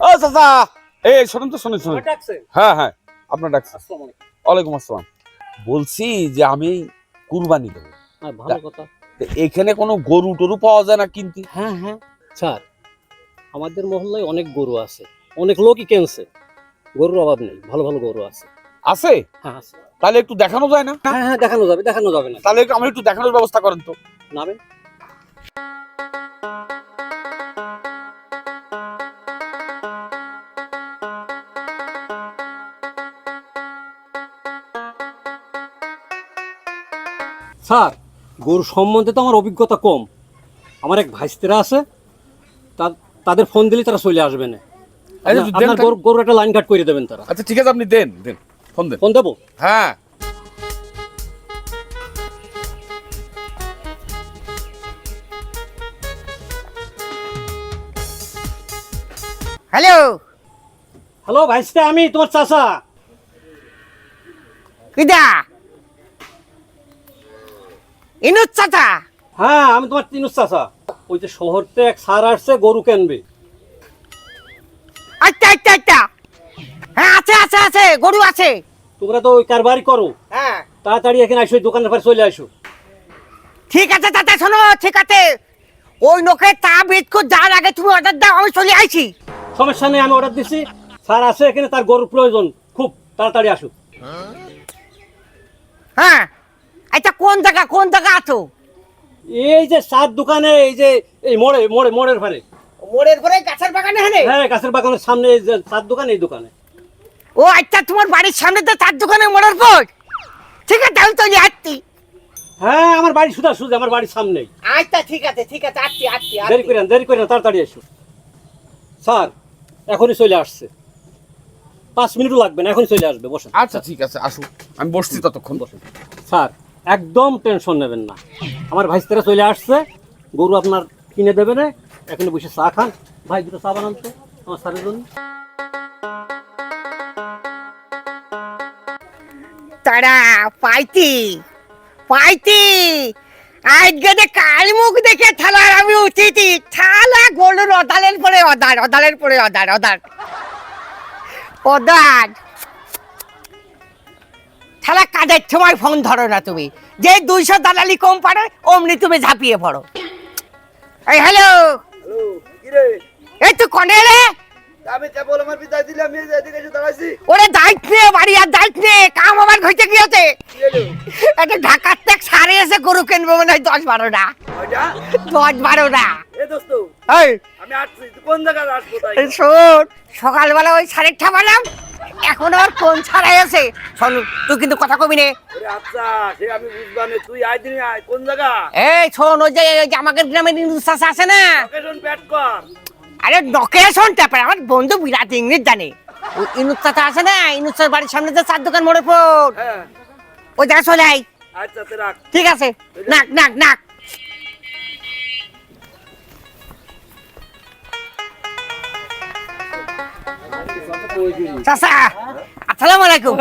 ও চাচা। এই শোনেন তো শোনেন শোনেন। হ্যাঁ হ্যাঁ আপনার ডাকছে ওয়ালাইকুম আসসালাম। বলছি যে আমি কুরবানি দেবো। হ্যাঁ, ভালো কথা। এখানে কোনো গরু টরু পাওয়া যায় না কিনতে। হ্যাঁ হ্যাঁ। স্যার আমাদের মহল্লায় অনেক গরু আছে। অনেক লোকই কিনছে। গরুর অভাব নেই ভালো ভালো গরু আছে। আছে? হ্যাঁ আছে। তাহলে একটু দেখানো যায় না? হ্যাঁ হ্যাঁ দেখানো যাবে দেখানো যাবে না। তাহলে একটু আমার একটু দেখানোর ব্যবস্থা করেন তো। নাবে স্যার গরু সম্বন্ধে তো আমার অভিজ্ঞতা কম। আমার এক ভাইস্তেরা আছে তাদের ফোন দিলে তারা চলে আসবে না। আপনার- দেন আপনার তাহলে। গরু- গরুর একটা লাইন কাট করে দেবেন তারা। আচ্ছা ঠিক আছে আপনি দেন দেন ফোন দেন। ফোন দেবো? হ্যাঁ। হ্যালো। হ্যালো ভাইস্তে আমি তোমার চাচা। কিদা? ইনুস চাচা? হ্যাঁ আমি তোমার তিনুস চাচা। ওই যে শহর শহরতে এক সার আসছে গরু কেনবে। আচ্ছা হ্যাঁ আছে আছে আছে গরু আছে। তোমরা তো ওই কারবারই করো। হ্যাঁ। তাড়াতাড়ি এখানে আসো দোকানের পাশে চলে আসো। ঠিক আছে চাচা শোনো ঠিক আছে। ওই লোকে চা বিস্কুট যার আগে তুমি অর্ডার দাও আমি চলে আইছি। সমস্যা নেই আমি অর্ডার দিচ্ছি স্যার আছে এখানে তার গরুর প্রয়োজন। খুব তাড়াতাড়ি আসো। হ্যাঁ আচ্ছা কোন জায়গা কোন জায়গা আছো? এই যে সার দোকানে এই যে এই মোড়ে মোড়ে মোড়ের পারে। মোড়ের পরে গাছের বাগানে হলে হ্যাঁ গাছের বাগানের সামনে যে দোকান এই দোকানে। ও আচ্ছা তোমার বাড়ির সামনে তো চার দোকানে মোড়ের পর ঠিক আছে আমি চলে আসছি। হ্যাঁ আমার বাড়ি সুদা সুদা আমার বাড়ির সামনেই আচ্ছা ঠিক আছে ঠিক আছে আসছি আসছি। দেরি করেন দেরি করেন তাড়াতাড়ি এসো। স্যার এখনই চলে আসছে। পাঁচ মিনিটও লাগবে না এখনই চলে আসবে বসেন। আচ্ছা ঠিক আছে আসুন। আমি বসছি ততক্ষণ। বসেন। স্যার একদম টেনশন নেবেন না। আমার ভাইস্তেরা চলে আসছে গরু আপনার কিনে দেবে না এখানে বসে চা খান। ভাই, দুটো চা বানান তো, আমার স্যারের জন্য। তারা, পাইতি পাইতি। আজকে যে কাল মুখ দেখে থালার আমি উঠিতি থালা গরুর অদালের পরে অদার, অদালের পরে অদার অদার। অদার। থালা কাজের সময় ফোন ধরো না তুমি। যে দুইশো দালালি কম পারো অমনি তুমি ঝাঁপিয়ে পড়ো। এই হ্যালো হ্যালো এই তুই কনে রে? আমি কেবল আমার বিদায় দিলাম এই এদিকে এসে দাঁড়াইছি। ওরে দায়িত্ব নে বাড়ি আর দায়িত্ব নে কাম আমার ঘইতে গিয়েছে। একটা ঢাকার থেকে সারে এসে গরু কিনবো মনে হয় দশ বারোটা। দশ বারোটা। এ দোস্ত এই। আমি আসছি তুই কোন জায়গায় আসব তাই? শোন সকালবেলা ওই সারেরটা বানাম এখন আবার কোন ছাড়াই আছে? শোন তুই কিন্তু কথা কবি নে। আচ্ছা সে আমি বুঝবানে তুই আয় দিনে আয় কোন জায়গা? এই শোন ওই যে আমাদের গ্রামের ইংলিশ আছে না? লোকেশন কর। আরে নকে শোন তারপরে আমার বন্ধু বিরাট ইংলিশ জানে। ওই ইনুস আছে না? ইনুসের বাড়ির সামনে যে চার দোকান মোড়ে পর। হ্যাঁ। ওই জায়গা চলে আই আচ্ছা ঠিক আছে। নাক নাক নাক। চাচা আসসালামু আলাইকুম।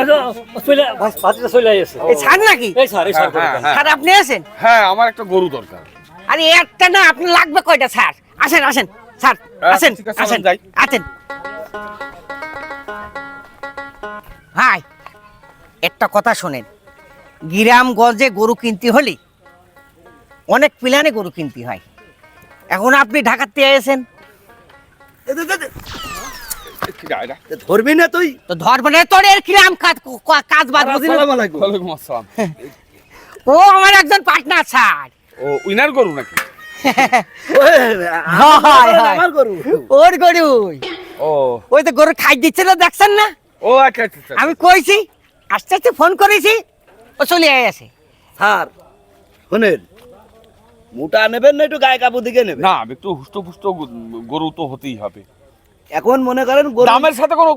এই ছাড় নাকি? স্যার হ্যাঁ, হ্যাঁ, হ্যাঁ। আপনি আছেন? হ্যাঁ। আমার একটা গরু দরকার। আরে একটা না আপনি লাগবে কয়টা স্যার আসেন আসেন স্যার আসেন আসেন যাই। আসেন। ভাই একটা কথা শোনেন। গ্রামগঞ্জে গরু কিনতে হলে অনেক প্ল্যানে গরু কিনতে হয়। এখন আপনি ঢাকাতে এসেছেন এ দে, দে, দে। কি রা, এটা? এ ধরবি না তুই? তো ধর্মনে তোর এর কিরাম কাজ কাজ বাদ বুঝলি? আসসালামু আলাইকুম। ওয়ালাইকুম আসসালাম। ও আমার একজন পার্টনার স্যার। ও উইনার গরু নাকি? আমার গরু, হায়। ওর গরু। ও। ওই তো গরু খাই দিচ্ছিল দেখছেন না? ও আচ্ছা আচ্ছা আচ্ছা। আমি কইছি আস্তে আস্তে ফোন করেছি ও চলে আসে। স্যার শোনেন মোটা নেবেন না একটু গায়ে কাপড় দিকে নেবেন? না একটু হুষ্ট পুষ্ট গরু তো হতেই হবে। এখন মনে করেন গরু দামের সাথে কোনো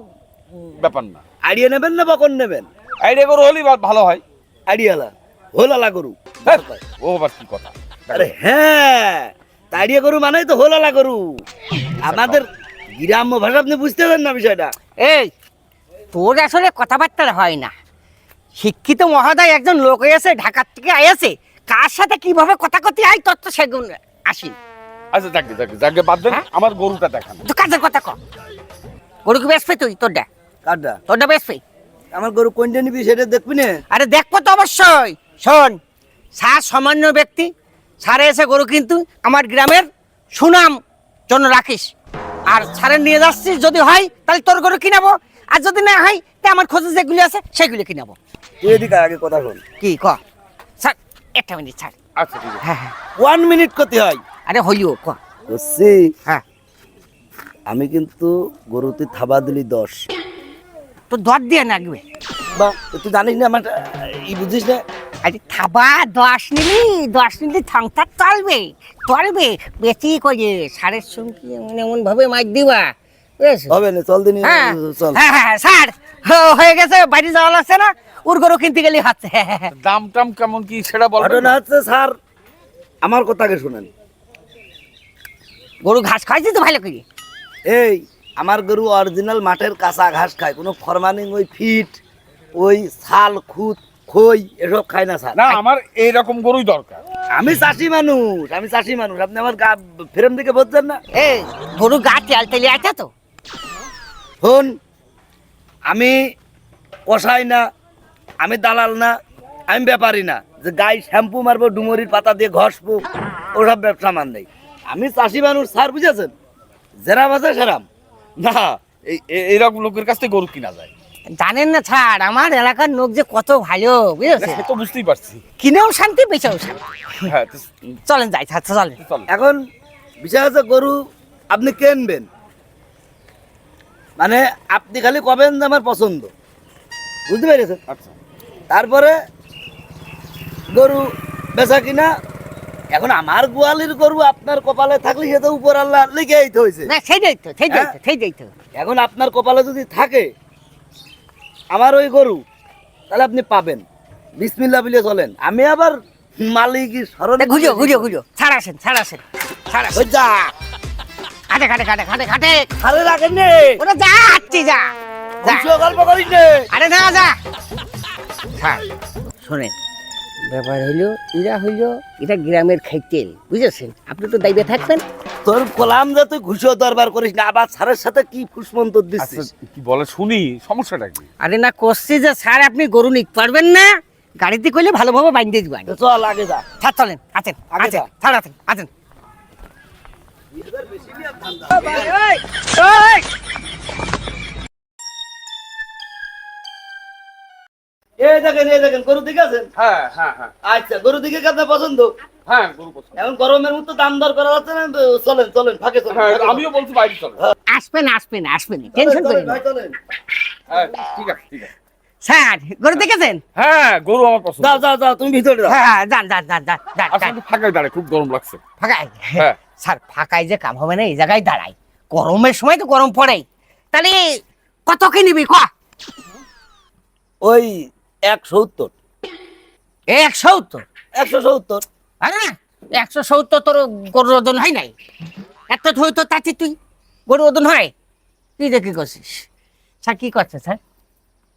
ব্যাপার না। আড়িয়ে নেবেন না বকন নেবেন? আইডিয়া গরু হলেই ভালো হয়। আড়িয়ালা হোলালা গরু। হ্যাঁ, ও আবার কি কথা? আরে হ্যাঁ তাড়িয়ে গরু মানেই তো হোলালা গরু। আমাদের গ্রাম্য ভাষা আপনি বুঝতে পারেন না বিষয়টা। এই তোর আসলে কথাবার্তা হয় না। শিক্ষিত মহোদয় একজন লোক হয়েছে ঢাকার থেকে আইয়াছে। কার সাথে কীভাবে কথা কথি আই তত সেগুন আসি আচ্ছা যাকে যাকে যাকে বাদ দেন হ্যাঁ? আমার গরুটা দেখান। তো কাজের কথা কর গরু কি বেসবে তুই? তোরটা? কারটা? তোরটা বেসবে আমার গরু কোনটা নিবি সেটা দেখবি না। আরে দেখব তো অবশ্যই। শোন স্যার সামান্য ব্যক্তি স্যারে এসে গরু কিন্তু আমার গ্রামের সুনাম জন্য রাখিস। আর স্যারের নিয়ে যাচ্ছিস যদি হয় তাহলে তোর গরু কিনাবো। আর যদি না হয় তা আমার খোঁজে যেগুলি আছে সেগুলি কিনাবো। তুই এদিকে আগে কথা বল। কি ক? স্যার একটা মিনিট স্যার। আচ্ছা ঠিক আছে। হ্যাঁ হ্যাঁ। ওয়ান মিনিট করতে হয়। আরে হইও ক। বুঝছি হ্যাঁ। আমি কিন্তু গরুতে থাবা দিলি দশ। তো দর দিয়ে নাগবে বা তুই জানিস না আমার ই বুঝিস না? আরে থাবা দশ নিলি দশ নিলি সংসার চলবে চলবে। বেশি করে সারের সঙ্গে এমন ভাবে মাইক দিবা? হবে না চল দিনি হ্যাঁ চল। হ্যাঁ হ্যাঁ স্যার হ- হয়ে গেছে বাড়ি যাওয়া লাগছে না ওর গরু কিনতে গেলে হচ্ছে। দাম টাম কেমন কি সেটা বলবেন ঘটনা হচ্ছে স্যার আমার কথাকে শুনেন। গরু ঘাস খাইছি তো ভালো করে এই আমার গরু অরিজিনাল মাঠের কাঁচা ঘাস খায় কোনো ফরমানিং ওই ফিট ওই ছাল খুদ খই এসব খায় না স্যার। না আমার এইরকম গরুই দরকার। আমি চাষি মানুষ আমি চাষি মানুষ আপনি আমার গা ফ্রেম দিকে বলছেন না। এ গরু গা তেল তেলে আছে তো? শোন আমি কষাই না আমি দালাল না আমি ব্যাপারী না। যে গায়ে শ্যাম্পু মারবো ডুমুরির পাতা দিয়ে ঘষবো ওসব ব্যবসা মান নেই। আমি চাষি মানুষ স্যার বুঝেছেন? যেরাম আছে সেরাম না এই এই- এইরকম লোকের কাছ থেকে গরু কিনা যায়। জানেন না ছাড় আমার এলাকার লোক যে কত ভালো বুঝেছে সে তো বুঝতেই পারছি। কিনেও শান্তি বেচেও শান্তি। হ্যাঁ চলেন যাই স্যার চলেন। এখন বিষয় হচ্ছে গরু আপনি কিনবেন? মানে আপনি খালি কবেন যে আমার পছন্দ। বুঝতে পেরেছেন? আচ্ছা। তারপরে গরু বেচা কিনা এখন আমার গোয়ালির গরু আপনার কপালে থাকলে সে তো উপর আল্লাহ লিখেই তো হয়েছে না সেইটাই তো সেইটাই তো হ্যাঁ? সেইটাই তো এখন আপনার কপালে যদি থাকে আমার ওই গরু তাহলে আপনি পাবেন। বিসমিল্লা বিলে চলেন। আমি আবার মালিক স্মরণ ঘুরিও ঘুরিও ঘুরিও। ছাড় আসেন ছাড় আসেন ছাড় আসেন। যা খাটে খাটে খাটে খাটে খাটে খালে রাখেন নে। ওরা যা হাঁটছি যা। গল্প করিস নে। আরে না যা। শোনেন ব্যাপার হইল এরা হইল এটা গ্রামের খাইতেল বুঝেছেন? আপনি তো দায়িত্বে থাকবেন। তোর কলাম যে তুই ঘুষিও দরবার করিস না আবার স্যারের সাথে কি ফুসমন্তর আচ্ছা দিচ্ছিস কি বলে শুনি সমস্যাটা কি? আরে না করছি যে স্যার আপনি গরু নিতে পারবেন না গাড়িতে করলে ভালোভাবে বাইন্দে দিবেন। চল আগে যা। স্যার চলেন আছেন আগে আছেন যা। স্যার আছেন আছেন। এই দেখেন এই দেখেন গরু দিকে আছেন? হ্যাঁ হ্যাঁ হ্যাঁ। আচ্ছা গরু দিকে আপনার পছন্দ? হ্যাঁ গরু পছন্দ। এখন গরমের মতো দাম দর করা যাচ্ছে না? চলেন চলেন ফাঁকে চলেন। ফাঁকে চলেন। আমিও বলছি বাইরে চলো আসবেন আসবেন আসবেন টেনশন করেন না। চলেন। হ্যাঁ ঠিক আছে ঠিক আছে। স্যার গরু দেখেছেন? হ্যাঁ গরু আমার পছন্দ। যাও যাও যাও তুমি ভিতরে যাও। হ্যাঁ হ্যাঁ, যান যান যান যান যান, যান। আসলে ফাঁকায় দাঁড়ায় খুব গরম লাগছে। ফাঁকায় হ্যাঁ। স্যার ফাঁকায় যে কাম হবে না এই জায়গায় দাঁড়াই। গরমের সময় তো গরম পড়ে তাহলে কত কি নিবি ক? ওই এক সত্তর। একশো তো একশো সত্তর। আরে একশো সত্তর তোর গরুর ওজন হয় নাই? এত ধুই তো তাতে তুই গরুর ওজন হয়? তুই দেখি করছিস? স্যার কি করছে স্যার?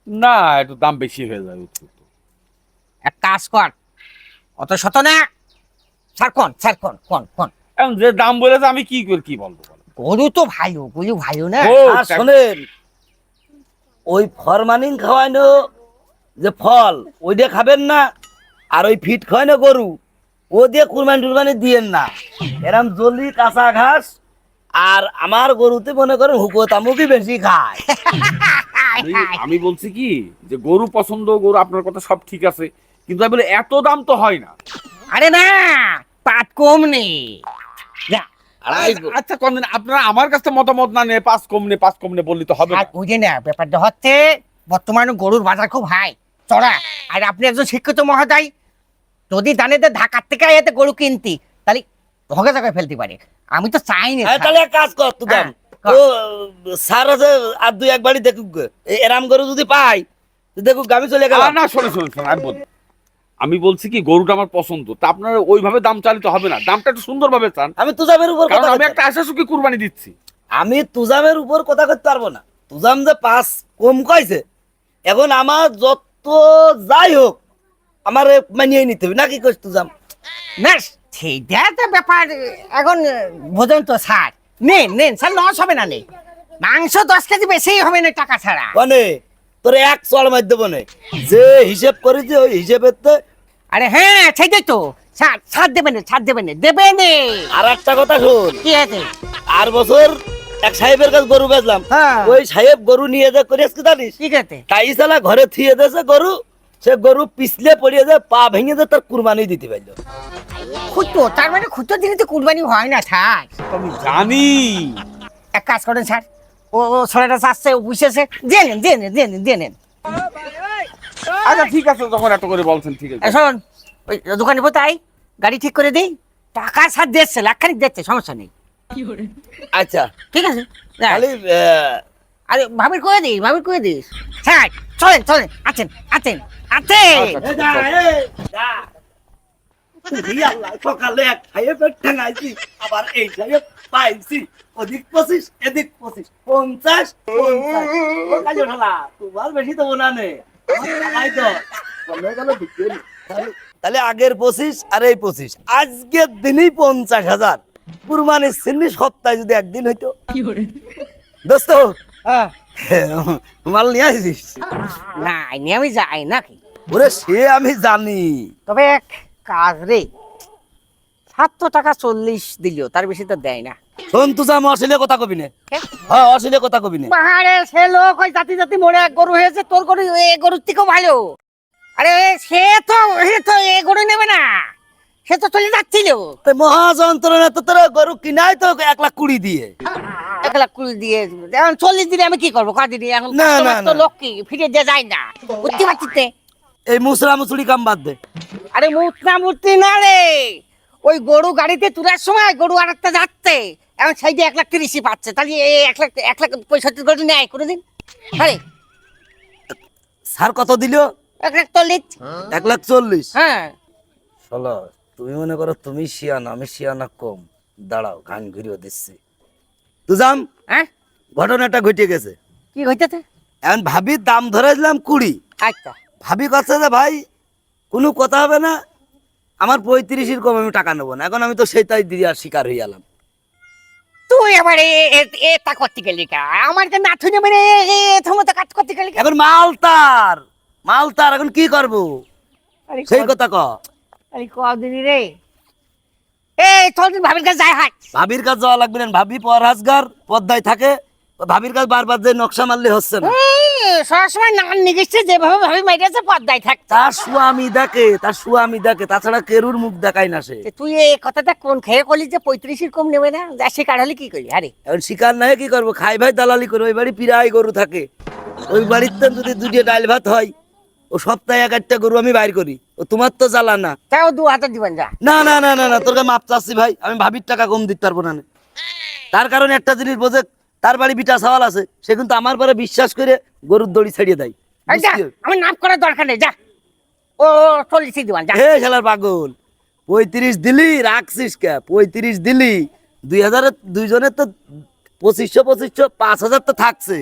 না একটু দাম বেশি হয়ে যাবে এক কাজ কর। অত শত না। স্যার কোন? স্যার কোন? কোন? কোন? এখন যে দাম বলেছে আমি কি করি কি বলব গরু তো ভালো গরু ভালো না। শোনেন ওই ফরমানিং খাওয়ানো যে ফল ওই দিয়ে খাবেন না আর ওই ফিট খায় না গরু ও দিয়ে কুরবানি টুরবানি দিয়েন না। এরম জলি কাঁচা ঘাস আর আমার গরুতে মনে করেন হুকো তামুকি বেশি খায়। আমি- বলছি কি যে গরু পছন্দ গরু আপনার কথা সব ঠিক আছে কিন্তু আমি বলি এত দাম তো হয় না। আরে না পাট কম নেই। যা। আচ্ছা কোন আপনারা আমার কাছে মতামত না নিয়ে পাঁচ কম নে পাঁচ কম নে বললি তো হবে না। বুঝে না ব্যাপারটা হচ্ছে বর্তমানে গরুর বাজার খুব হাই চড়া। আর আপনি একজন শিক্ষিত মহোদয় যদি জানে যে ঢাকার থেকে এতে গরু কিনতি তাহলে ভগে জায়গায় ফেলতে পারে। আমি তো চাই না তাহলে এক কাজ কর তুই দাম। হ্যাঁ, ও স্যার আছে আর দুই একবারই দেখুক এরাম গরু যদি পাই দেখুক আমি চলে আ, গেলাম না শোনে শোনে শোনে আমি বলি আমি বলছি কি গরুটা আমার পছন্দ। তা আপনার ওইভাবে দাম চালিত হবে না। দামটা একটু সুন্দর ভাবে চান। আমি তুজামের উপর কথা আমি একটা আশা সুখী কুরবানি দিচ্ছি। আমি তুজামের উপর কথা করতে পারব না। তুজাম যে পাঁচ কম কইছে এখন আমার যত যাই হোক আমার মানিয়ে নিতে হবে। নাকি কইস তুজাম না সেইটা তো ব্যাপার এখন ভোজন তো ছাড় নেন নেন স্যার লস হবে না নেই মাংস দশ কেজি বেশি হবে না টাকা ছাড়া। মানে তোর এক চড় মার দেবো না। যে হিসেব করেছি ওই হিসেবের তো আরে হ্যাঁ সেইটাই তো। ছাড় ছাড় দেবে না ছাড় দেবে না দেবেন আর একটা কথা শোন। কি আছে? আর বছর এক সাহেবের কাছে গরু বেচলাম। হ্যাঁ। ওই সাহেব গরু নিয়ে যা করিস কি জানিস? ঠিক আছে তাই সালা ঘরে থুয়ে দিয়েছে গরু সে গরু পিছলে পড়িয়ে যায় পা ভেঙে যায় তার কুরবানি দিতে পারল। খুঁটো তার মানে খুঁটো দিলে তো কুরবানি হয় না ছাড় তো আমি জানি। এক কাজ করেন স্যার। ও ও ছেলেটা চাচ্ছে ও বুঝেছে। দিয়ে নেন দিয়ে নেন দিয়ে নেন আচ্ছা ঠিক আছে যখন এত করে বলছেন ঠিক আছে। শোন ওই দোকানে তাই গাড়ি ঠিক করে দেই। টাকা ছাড় দিচ্ছে লাখখানিক দিচ্ছে সমস্যা নেই। আচ্ছা। ঠিক আছে খালি আরে ভাবির করে দিস ভাবির করে দিস? চলেন চলেন আছেন আছেন সকালে এক ঠেঙাইছি আবার এই পাইছি। ওদিক পঁচিশ এদিক পঁচিশ পঞ্চাশ তোমার বেশি তো তাহলে আগের পঁচিশ আর এই পঁচিশ। আজকের দিনই পঞ্চাশ হাজার। কুরবানির সিন্নি সপ্তাহে যদি একদিন হইতো। দোস্ত হ্যাঁ। মাল নিয়ে আসিস? না আমি যাই নাকি? ওরে সে আমি জানি। তবে এক কাজ রে সাতশো টাকা চল্লিশ দিল তার বেশি তো দেয় না। শোন তুই আমি অশ্লীল কথা কবি নে। হ্যাঁ অশ্লীল কথা কবি নে। পাহাড়ে সে লোক ওই জাতি জাতি মরে এক গরু হয়েছে তোর গরু এ গরুর থেকেও ভালো। আরে সে তো সে তো এ গরু নেবে না। সে তো চলে যাচ্ছিল। মহা যন্ত্রণা তো তোর গরু কিনাই তো এক লাখ কুড়ি দিয়ে। এক লাখ কুড়ি দিয়ে। এখন চল্লিশ দিনে আমি কি করব? কদিন এখন না, না, তো। লোক কি ফিরে দিয়ে যায় না? বুঝতে পারছিস? এই মুসরা মুসুরি কাম বাদ দে। আরে মুতনা মূর্তি না রে। ওই গরু গাড়িতে তোলার সময় গরু আর একটা যাচ্ছে। এখন সাইডে এক লাখ তিরিশই পাচ্ছে। তাহলে এই এক লাখ এক লাখ পঁয়ষট্টি গরু নেয় কোনোদিন? আরে। স্যার কত দিল? এক লাখ চল্লিশ। এক লাখ চল্লিশ। হ্যাঁ। চলো তুমি মনে করো তুমি শিয়ানা আমি শিয়ানা কম। দাঁড়াও গান ঘুরিয়ে দিচ্ছি। তুজাম হ্যাঁ? ঘটনাটা ঘটে গেছে। কি হইতেছে এখন ভাবির দাম ধরে দিলাম কুড়ি। আচ্ছা। ভাবি কথা যে ভাই কোনো কথা হবে না। আমার পঁয়ত্রিশের কম আমি টাকা নেব না। এখন আমি তো সেটাই দিয়ে আর শিকার হয়ে গেলাম। তুই এবার এটা করতে গেলি আমার তো নাথু নেবে রে কাজ করতে গেলি? এখন মালতার মালতার এখন কি করব? সেই কথা ক। আরে কদিন রে? এই চল তুই ভাবির কাছে যাই হাট ভাবির কাজ যাওয়া লাগবে না ভাবি পরহাজগার পদ্মায় থাকে। ভাবির বারবার যে নকশা মারলে হচ্ছে না। সবসময় নান নিগেছে যেভাবে ভাবি মাইরেছে পদ্মায় থাকতে তার স্বামী দেখে তার স্বামী দেখে তাছাড়া কেরুর মুখ দেখায় না সে। তে তুই এই কথাটা কোন খেয়ে করলি যে পঁয়ত্রিশের কম নেবে না? যা কাঢ়ালি কি আরে। শিকার নাই কি করব? খাই ভাই দালালি করে ওই বাড়ি পিরাই গরু থাকে। ওই বাড়িতে যদি দুটিয়ে ডাল ভাত হয় ও সপ্তাহে এক একটা গরু আমি বাইর করি। ও তোমার তো জ্বালা না। তাও দু হাজার দিবেন যা। না না না না না তোর কাছে মাপ চাচ্ছি ভাই। আমি ভাবির টাকা কম দিতে পারব না তার কারণে একটা জিনিস বোঝে তার বাড়ি বিটা সওয়াল আছে সে কিন্তু আমার পরে বিশ্বাস করে গরুর দড়ি ছাড়িয়ে দেয়। আমার নাপ করার দরকার নেই যা। ও চল্লিশই দিবান যা। হে শালার পাগল পঁয়ত্রিশ দিলি রাখছিস কে? পঁয়ত্রিশ দিলি দুই হাজারের দুইজনের তো পঁচিশশো পঁচিশশো পাঁচ হাজার তো থাকছে।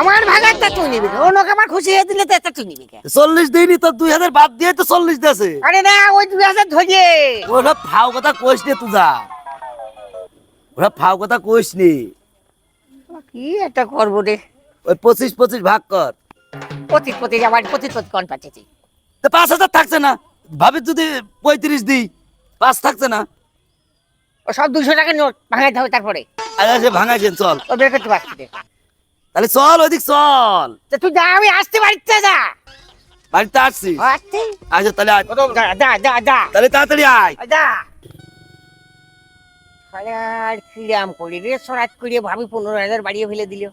আমার ভাগারটা তুই নিবি ও নোকে আমার খুশি হয়ে দিলে তো এটা তুই নিবি চল্লিশ দিনই তো দুই হাজার বাদ দিয়ে তো চল্লিশ দেছে আরে না ওই দুই হাজার ধরিয়ে। ওসব ফাও কথা কইস নে তুই যা ওসব ফাও কথা কইস নি। কি একটা করব রে? ওই পঁচিশ পঁচিশ ভাগ কর। পঁচিশ পঁচিশ আবার পঁচিশ পঁচিশ কন পাচ্ছি। তো পাঁচ হাজার থাকছে না। ভাবি যদি পঁয়ত্রিশ দিই পাঁচ থাকছে না। ও সব দুশো টাকা নোট ভাঙাইতে হবে তারপরে। আচ্ছা ভাঙাইছেন চল। ও বের করতে পারছি তাহলে চল ওইদিক চল। তুই যা আমি আসতে বাড়িতে যা। বাড়িতে আসছি। আচ্ছা তাহলে আয়। যা যা যা যা। তাহলে তাড়াতাড়ি আয়। যা। আর কিরাম করি রে সরাত করে ভাবি পনেরো হাজার বাড়িয়ে ফেলে দিল।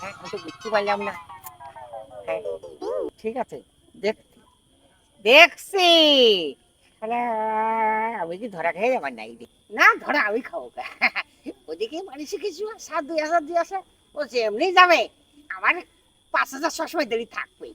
হ্যাঁ আমি তো বুঝতে পারলাম না। হ্যাঁ, ঠিক আছে দেখ দেখছি। আমি কি ধরা খেয়ে যাবার নাই না, ধরা আমি খাব। ওদিকে মানুষে কিছু সাত দুই হাজার দুই হাজার ও যে এমনি যাবে, আমার পাঁচ হাজার সবসময় দেরি থাকবে